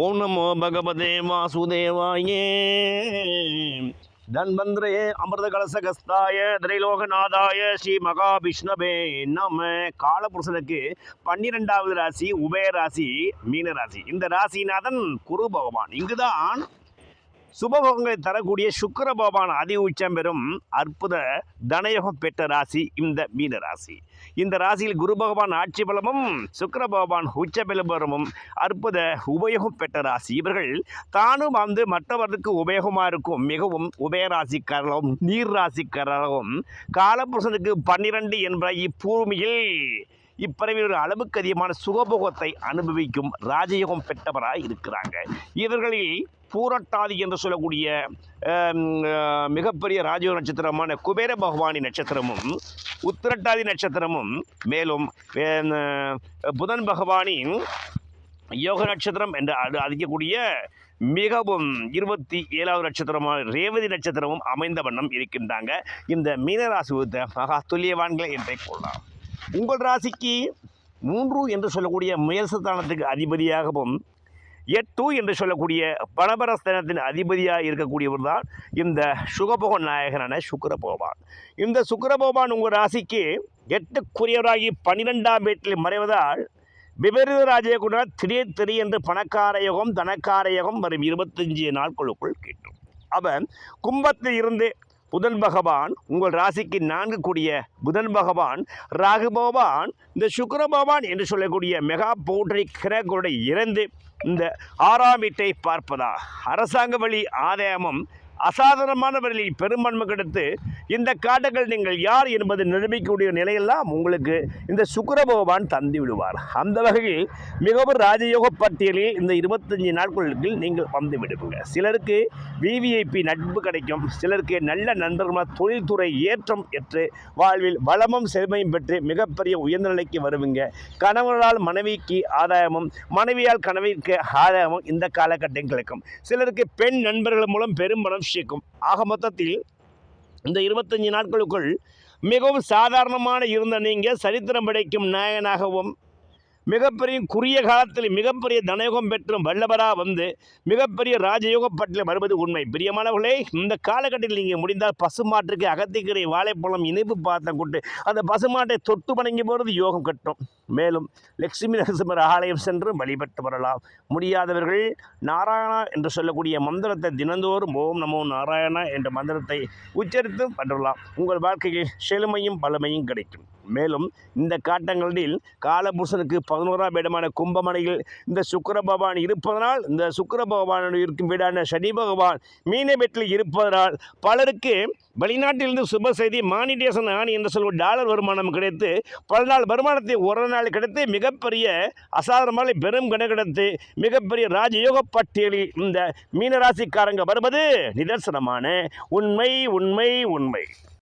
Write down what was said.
ஓம் நமோ பகவதே வாசுதேவாயே. தன்வந்திரே அமிர்த கலசகஸ்தாய திரைலோகநாதாய ஸ்ரீ மகாவிஷ்ணவே நம்ம காலபுருஷனுக்கு பன்னிரெண்டாவது ராசி உபய ராசி மீன ராசி. இந்த ராசிநாதன் குரு பகவான். இங்குதான் சுபபோகங்களை தரக்கூடிய சுக்கர பகவான் அதி உச்சம் பெறும் அற்புத தனயோகம் பெற்ற ராசி இந்த மீன ராசி. இந்த ராசியில் குரு பகவான் ஆட்சி பலமும் சுக்கர பகவான் உச்ச பலமும் அற்புத உபயோகம் பெற்ற ராசி. இவர்கள் தானும் வந்து மற்றவர்களுக்கு உபயோகமாக இருக்கும் மிகவும் உபயராசிக்காரர்களும் நீர் ராசிக்காரர்களும் காலபுருஷனுக்கு பன்னிரண்டு என்ற இப்பூமியில் இப்பிறவில் ஒரு அளவுக்கு அதிகமான சுகபோகத்தை அனுபவிக்கும் ராஜயோகம் பெற்றவராக இருக்கிறாங்க. இவர்களில் பூரட்டாதி என்று சொல்லக்கூடிய மிகப்பெரிய ராஜயோக நட்சத்திரமான குபேர பகவானி நட்சத்திரமும் உத்திரட்டாதி நட்சத்திரமும் மேலும் புதன் பகவானின் யோக நட்சத்திரம் என்று அது அதிக்கக்கூடிய மிகவும் இருபத்தி ஏழாவது நட்சத்திரமான ரேவதி நட்சத்திரமும் அமைந்த வண்ணம் இருக்கின்றாங்க. இந்த மீனராசி உத்த மகா துல்லியவான்களை என்றே கொள்ளலாம் உங்கள் ராசிக்கு மூன்று என்று சொல்லக்கூடிய முயற்சத்தானத்துக்கு அதிபதியாகவும் எட்டு என்று சொல்லக்கூடிய பணபரஸ்தானத்தின் அதிபதியாக இருக்கக்கூடியவர் தான் இந்த சுகபோகன் நாயகனான சுக்கரபகவான். இந்த சுக்கரபகவான் உங்கள் ராசிக்கு எட்டுக்குரியவராகி பன்னிரெண்டாம் வீட்டில் மறைவதால் விபரீத ராஜயோகுண திடீர் திடீரென்று பணக்கார யோகம் தனக்கார யோகம் வரும் இருபத்தஞ்சு நாட்களுக்குள் கிட்டும். அவன் கும்பத்தில் இருந்து புதன் பகவான் உங்கள் ராசிக்கு நான்கு கூடிய புதன் பகவான் ராகு பகவான் இந்த சுக்கர பகவான் என்று சொல்லக்கூடிய மெகா பௌட்ரி கிரகங்களுடன் இறந்து இந்த ஆறாம் வீட்டை பார்ப்பதா? அரசாங்க வழி ஆதாயமும் அசாதாரணமான வழியில் பெரும்பான்மை கிடைத்து இந்த காட்டுகள் நீங்கள் யார் என்பது நிரூபிக்கக்கூடிய நிலையெல்லாம் உங்களுக்கு இந்த சுக்கர பகவான் தந்து விடுவார். அந்த வகையில் மிகவும் ராஜயோக பட்டியலில் இந்த இருபத்தஞ்சி நாட்களுக்கு நீங்கள் வந்து விடுவீங்க. சிலருக்கு விவிஐபி நட்பு கிடைக்கும். சிலருக்கு நல்ல நண்பர்களாக தொழில்துறை ஏற்றம் பெற்று வாழ்வில் வளமும் செழுமையும் பெற்று மிகப்பெரிய உயர்ந்த நிலைக்கு வருவீங்க. கணவனால் மனைவிக்கு ஆதாயமும் மனைவியால் கணவிற்கு ஆதாயமும் இந்த காலகட்டம் கிடைக்கும். சிலருக்கு பெண் நண்பர்கள் மூலம் பெரும்பணம் அபிஷேகம். ஆக மொத்தத்தில் இந்த இருபத்தஞ்சி நாட்களுக்குள் மிகவும் சாதாரணமான இருந்த நீங்கள் சரித்திரம் படைக்கும் நாயனாகவும் மிகப்பெரிய குறுகிய காலத்தில் மிகப்பெரிய தனயோகம் பெற்றும் வல்லவராக வந்து மிகப்பெரிய ராஜயோகப்பட்டில் வருவது உண்மை. பிரியமானவர்களே இந்த காலகட்டத்தில் நீங்கள் முடிந்தால் பசுமாட்டுக்கு அகத்திக்கரை வாழைப்பழம் இனிப்பு பாத்திரம் கொண்டு அந்த பசுமாட்டை தொட்டு வணங்கி போகிறது யோகம் கட்டும். மேலும் லட்சுமி நரசிம்மர் ஆலயம் சென்று வழிபட்டு வரலாம். முடியாதவர்கள் நாராயணா என்று சொல்லக்கூடிய மந்திரத்தை தினந்தோறும் ஓம் நமோ நாராயணா என்ற மந்திரத்தை உச்சரித்து பண்ணலாம் உங்கள் வாழ்க்கையில் செழுமையும் பழமையும் கிடைக்கும். மேலும் இந்த காட்டங்களில் காலபுருஷனுக்கு பதினோராம் இடமான கும்பமனையில் இந்த சுக்கர பகவான் இருப்பதனால் இந்த சுக்கர பகவான் இருக்கும் வீடான சனி பகவான் மீன வீட்டில் இருப்பதனால் பலருக்கு வெளிநாட்டிலிருந்து சுப செய்தி மானிடேசன் ஆணி என்று சொல்லும் டாலர் வருமானம் கிடைத்து பல நாள் வருமானத்தை ஒரு நாள் கிடைத்து மிகப்பெரிய அசாதாரணமான பெரும் கண கிடைத்து மிகப்பெரிய ராஜயோக பட்டியலில் இந்த மீனராசிக்காரங்க வருவது. நிதர்சனமான உண்மை உண்மை உண்மை.